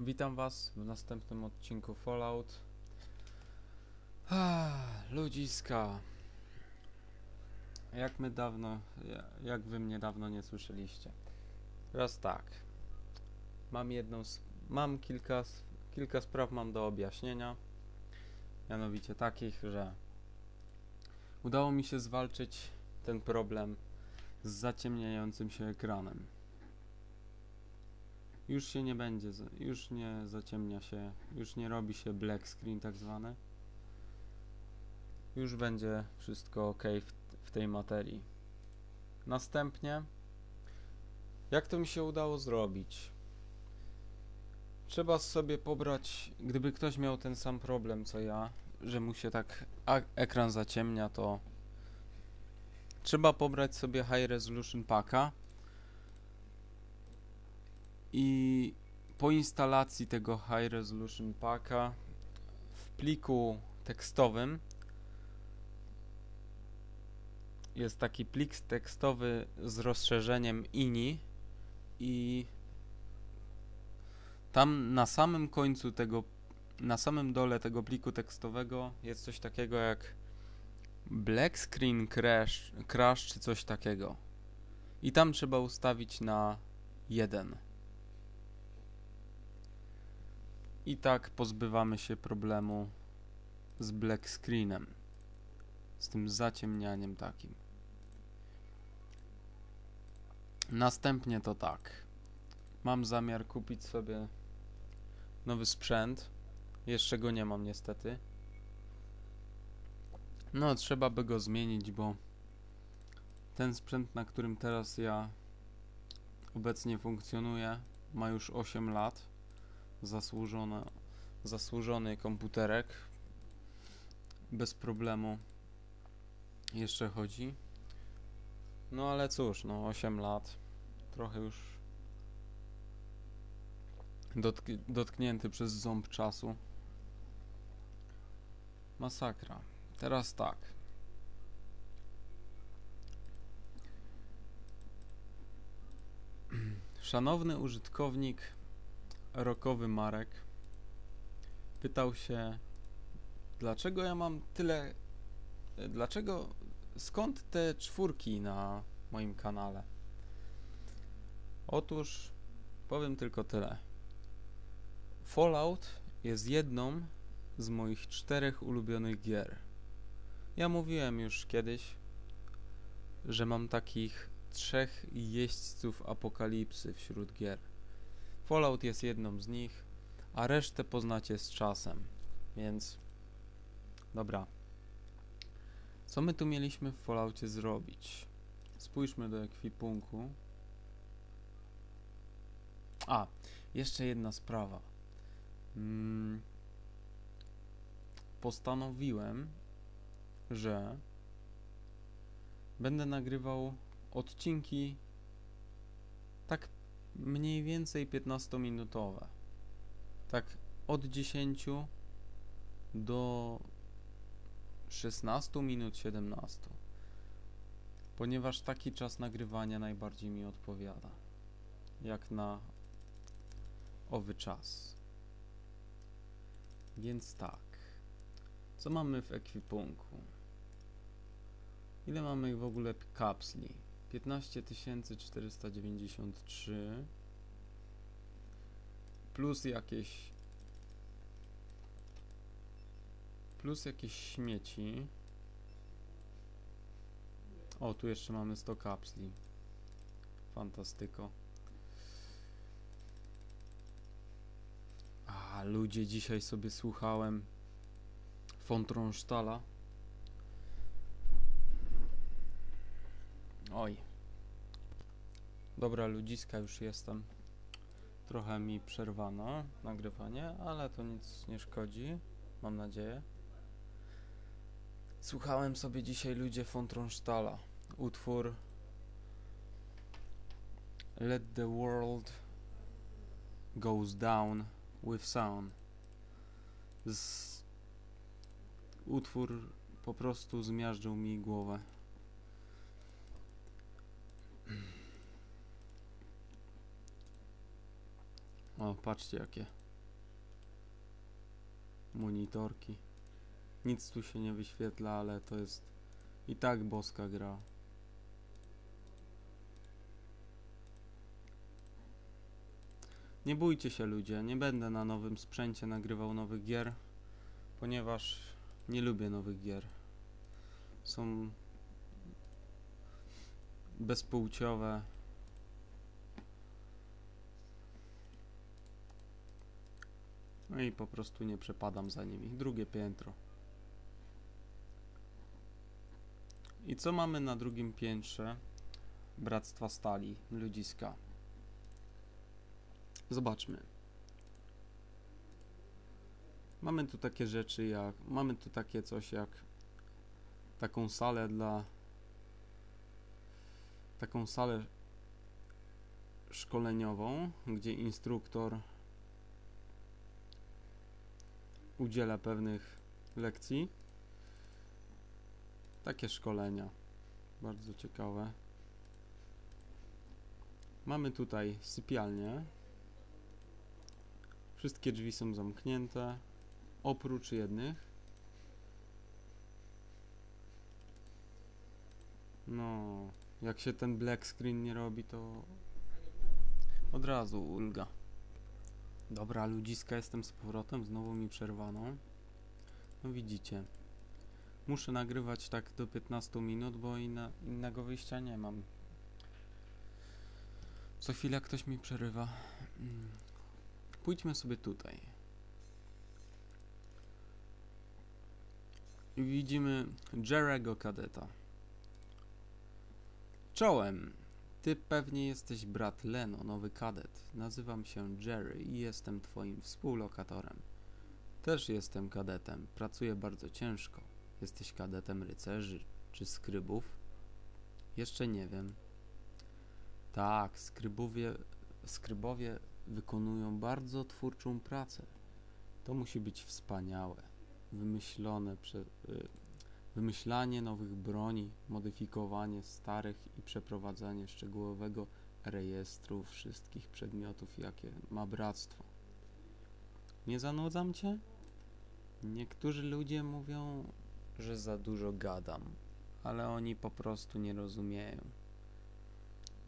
Witam Was w następnym odcinku Fallout. Ah, ludziska. Jak my dawno, ja- jak Wy mnie dawno nie słyszeliście. Teraz tak. Mam jedną, mam kilka, kilka spraw mam do objaśnienia. Mianowicie takich, że udało mi się zwalczyć ten problem z zaciemniającym się ekranem. Już się nie będzie, już nie zaciemnia się, już nie robi się black screen tak zwany. Już będzie wszystko ok w, w tej materii. Następnie, jak to mi się udało zrobić? Trzeba sobie pobrać, gdyby ktoś miał ten sam problem co ja, że mu się tak ekran zaciemnia, to trzeba pobrać sobie High Resolution Packa i po instalacji tego High Resolution Packa w pliku tekstowym jest taki plik tekstowy z rozszerzeniem INI i tam na samym końcu tego, na samym dole tego pliku tekstowego jest coś takiego jak Black Screen Crash, crash czy coś takiego. I tam trzeba ustawić na 1. I tak pozbywamy się problemu z black screenem. Z tym zaciemnianiem takim. Następnie to tak. Mam zamiar kupić sobie nowy sprzęt. Jeszcze go nie mam niestety. No, trzeba by go zmienić, bo ten sprzęt, na którym teraz ja obecnie funkcjonuję, ma już 8 lat zasłużone, zasłużony komputerek. Bez problemu jeszcze chodzi. No ale cóż, no 8 lat. Trochę już dotk dotknięty przez ząb czasu. Masakra. Teraz tak. Szanowny użytkownik rokowy Marek pytał się, dlaczego ja mam tyle. Dlaczego. Skąd te czwórki na moim kanale? Otóż powiem tylko tyle. Fallout jest jedną z moich czterech ulubionych gier. Ja mówiłem już kiedyś, że mam takich trzech jeźdźców apokalipsy wśród gier. Fallout jest jedną z nich, a resztę poznacie z czasem. Więc dobra. Co my tu mieliśmy w Falloutie zrobić? Spójrzmy do ekwipunku. A, jeszcze jedna sprawa. Mm, postanowiłem, że będę nagrywał odcinki mniej więcej 15-minutowe. Tak od 10 do 16 minut 17. Ponieważ taki czas nagrywania najbardziej mi odpowiada. Jak na owy czas. Więc tak. Co mamy w ekwipunku? Ile mamy w ogóle kapsli? 15493 plus jakieś plus jakieś śmieci. O, tu jeszcze mamy 100 kapsli. Fantastyko. A, ludzie, dzisiaj sobie słuchałem Fontronstala. Oj. Dobra, ludziska, już jestem. Trochę mi przerwano nagrywanie, ale to nic nie szkodzi. Mam nadzieję. Słuchałem sobie dzisiaj ludzie Fontronstala. Utwór Let the World Goes Down with Sound. Z... Utwór po prostu zmiażdżył mi głowę. O, patrzcie jakie monitorki. Nic tu się nie wyświetla, ale to jest i tak boska gra. Nie bójcie się ludzie, nie będę na nowym sprzęcie nagrywał nowych gier, ponieważ nie lubię nowych gier. Są bezpłciowe. No i po prostu nie przepadam za nimi. Drugie piętro. I co mamy na drugim piętrze Bractwa Stali, ludziska? Zobaczmy. Mamy tu takie rzeczy jak. Mamy tu takie coś jak. Taką salę dla. Taką salę szkoleniową, gdzie instruktor udziela pewnych lekcji. Takie szkolenia. Bardzo ciekawe. Mamy tutaj sypialnię. Wszystkie drzwi są zamknięte, oprócz jednych. No, jak się ten black screen nie robi, to od razu ulga. Dobra, ludziska, jestem z powrotem, znowu mi przerwano. No widzicie, muszę nagrywać tak do 15 minut, bo inna, innego wyjścia nie mam. Co chwilę ktoś mi przerywa. Mm. Pójdźmy sobie tutaj. Widzimy Jerego kadeta. Czołem! Ty pewnie jesteś brat Leno, nowy kadet. Nazywam się Jerry i jestem twoim współlokatorem. Też jestem kadetem. Pracuję bardzo ciężko. Jesteś kadetem rycerzy czy skrybów? Jeszcze nie wiem. Tak, skrybowie, skrybowie wykonują bardzo twórczą pracę. To musi być wspaniałe, wymyślone, prze, y, wymyślanie nowych broni, modyfikowanie starych i przeprowadzanie szczegółowego rejestru wszystkich przedmiotów, jakie ma bractwo. Nie zanudzam cię? Niektórzy ludzie mówią, że za dużo gadam, ale oni po prostu nie rozumieją.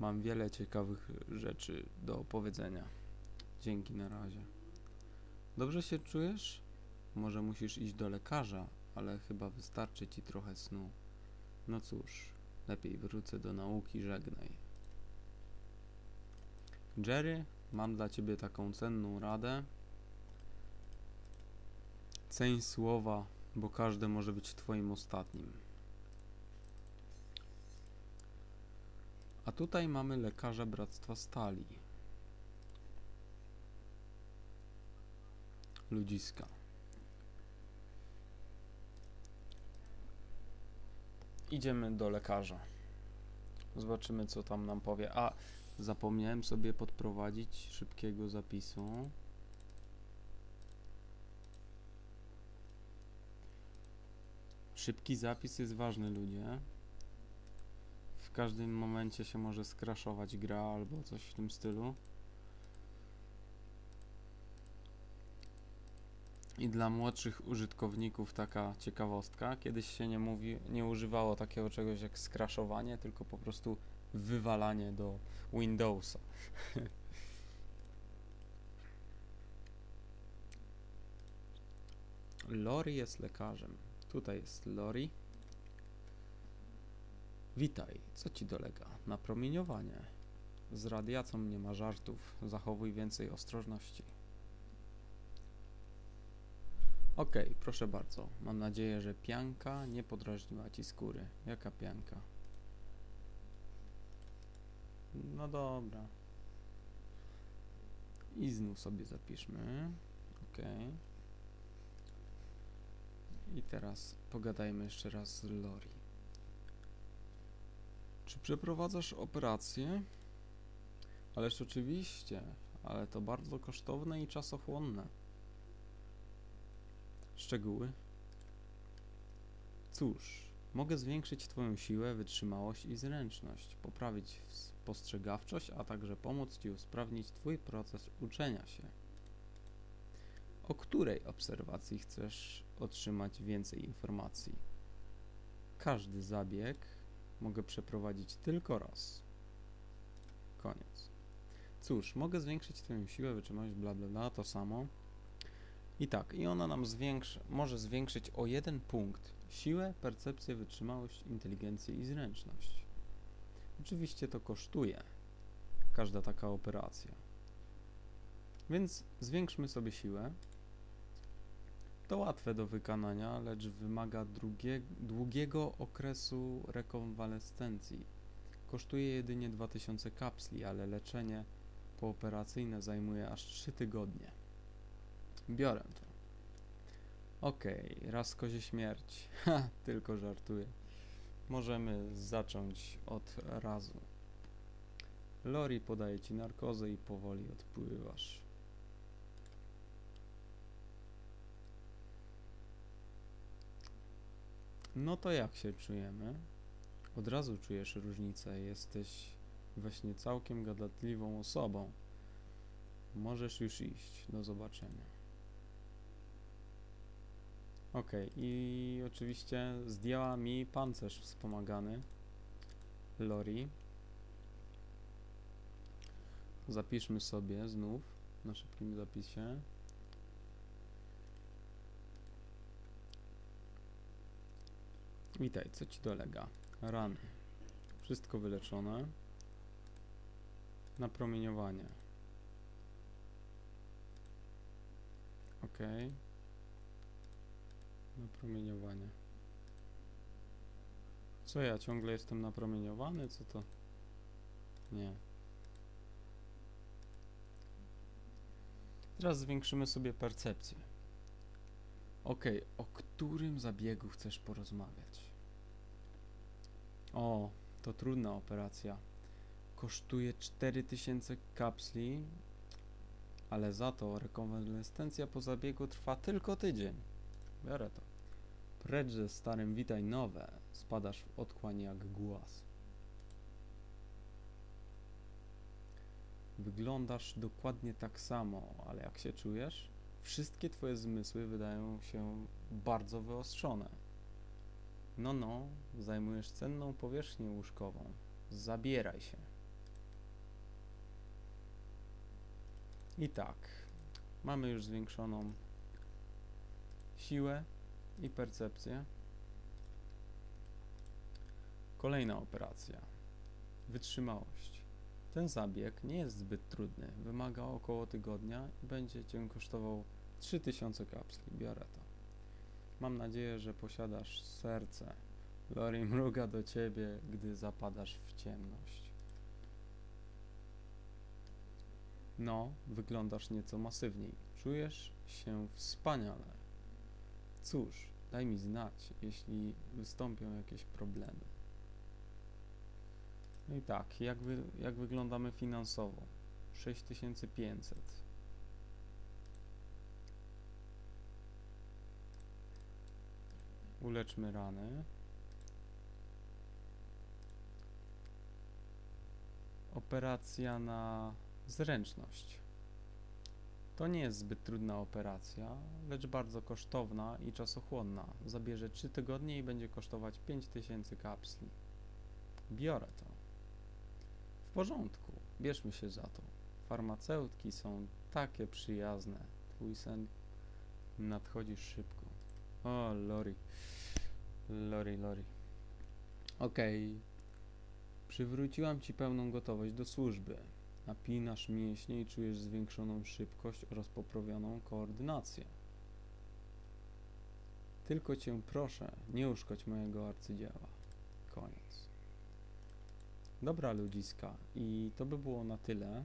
Mam wiele ciekawych rzeczy do opowiedzenia. Dzięki na razie. Dobrze się czujesz? Może musisz iść do lekarza, ale chyba wystarczy ci trochę snu. No cóż, lepiej wrócę do nauki, żegnaj. Jerry, mam dla ciebie taką cenną radę. Ceń słowa, bo każde może być twoim ostatnim. A tutaj mamy lekarza Bractwa Stali. Ludziska. Idziemy do lekarza. Zobaczymy, co tam nam powie. A, zapomniałem sobie podprowadzić szybkiego zapisu. Szybki zapis jest ważny, ludzie. W każdym momencie się może skraszować gra albo coś w tym stylu. I dla młodszych użytkowników taka ciekawostka. Kiedyś się nie mówi, nie używało takiego czegoś jak skraszowanie, tylko po prostu wywalanie do Windowsa. Lori jest lekarzem. Tutaj jest Lori. Witaj, co ci dolega? Napromieniowanie. Z radiacją nie ma żartów. Zachowuj więcej ostrożności. Okay, proszę bardzo. Mam nadzieję, że pianka nie podrażniła ci skóry. Jaka pianka? No dobra. I znów sobie zapiszmy. Ok. I teraz pogadajmy jeszcze raz z Lori. Czy przeprowadzasz operację? Ależ oczywiście, ale to bardzo kosztowne i czasochłonne. Szczegóły? Cóż, mogę zwiększyć Twoją siłę, wytrzymałość i zręczność, poprawić spostrzegawczość, a także pomóc Ci usprawnić Twój proces uczenia się. o której obserwacji chcesz otrzymać więcej informacji. Każdy zabieg mogę przeprowadzić tylko raz. Koniec. Cóż, mogę zwiększyć Twoją siłę, wytrzymałość, bla bla bla, to samo. I tak, i ona nam zwiększa, może zwiększyć o jeden punkt siłę, percepcję, wytrzymałość, inteligencję i zręczność. Oczywiście to kosztuje każda taka operacja. Więc zwiększmy sobie siłę. To łatwe do wykonania, lecz wymaga drugie, długiego okresu rekonwalescencji. Kosztuje jedynie 2000 kapsli, ale leczenie pooperacyjne zajmuje aż 3 tygodnie. Biorę to. Okej, okay, raz kozie śmierć. Ha, tylko żartuję. Możemy zacząć od razu. Lori podaje ci narkozę i powoli odpływasz. No to jak się czujemy? Od razu czujesz różnicę. Jesteś właśnie całkiem gadatliwą osobą. Możesz już iść. Do zobaczenia. Ok, i oczywiście zdjęła mi pancerz wspomagany Lori. Zapiszmy sobie znów na szybkim zapisie. Witaj, co ci dolega? Rany. Wszystko wyleczone. Napromieniowanie. Ok. Napromieniowanie. Co ja ciągle jestem napromieniowany? Co to? Nie. Teraz zwiększymy sobie percepcję. Ok, o którym zabiegu chcesz porozmawiać? O, to trudna operacja. Kosztuje 4000 kapsli, ale za to rekonwalescencja po zabiegu trwa tylko tydzień. Biorę to. Precz ze starym witaj nowe, spadasz w otchłań jak głaz. Wyglądasz dokładnie tak samo, ale jak się czujesz? Wszystkie twoje zmysły wydają się bardzo wyostrzone. No, no, zajmujesz cenną powierzchnię łóżkową. Zabieraj się. I tak, mamy już zwiększoną siłę i percepcję. Kolejna operacja. Wytrzymałość. Ten zabieg nie jest zbyt trudny. Wymaga około tygodnia i będzie Cię kosztował 3000 kapsli. Biorę to. Mam nadzieję, że posiadasz serce. Lori mruga do Ciebie, gdy zapadasz w ciemność. No, wyglądasz nieco masywniej. Czujesz się wspaniale. Cóż, daj mi znać, jeśli wystąpią jakieś problemy. No i tak, jak, wy, jak wyglądamy finansowo? 6500. Uleczmy rany. Operacja na zręczność. To nie jest zbyt trudna operacja, lecz bardzo kosztowna i czasochłonna. Zabierze 3 tygodnie i będzie kosztować 5000 kapsli. Biorę to. W porządku, bierzmy się za to. Farmaceutki są takie przyjazne. Twój sen nadchodzi szybko. O, Lori. Lori, Lori. Okej. Okay. Przywróciłam ci pełną gotowość do służby. Napinasz mięśnie i czujesz zwiększoną szybkość oraz poprawioną koordynację. Tylko cię proszę, nie uszkodź mojego arcydzieła. Koniec. Dobra ludziska, i to by było na tyle.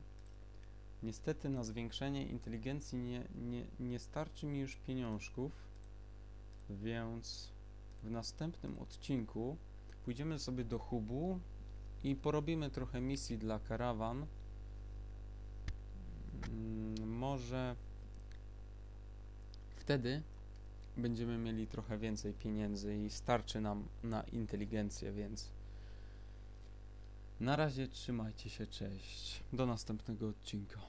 Niestety na zwiększenie inteligencji nie, nie, nie starczy mi już pieniążków, więc w następnym odcinku pójdziemy sobie do hubu i porobimy trochę misji dla karawan może wtedy będziemy mieli trochę więcej pieniędzy i starczy nam na inteligencję, więc na razie trzymajcie się, cześć. Do następnego odcinka.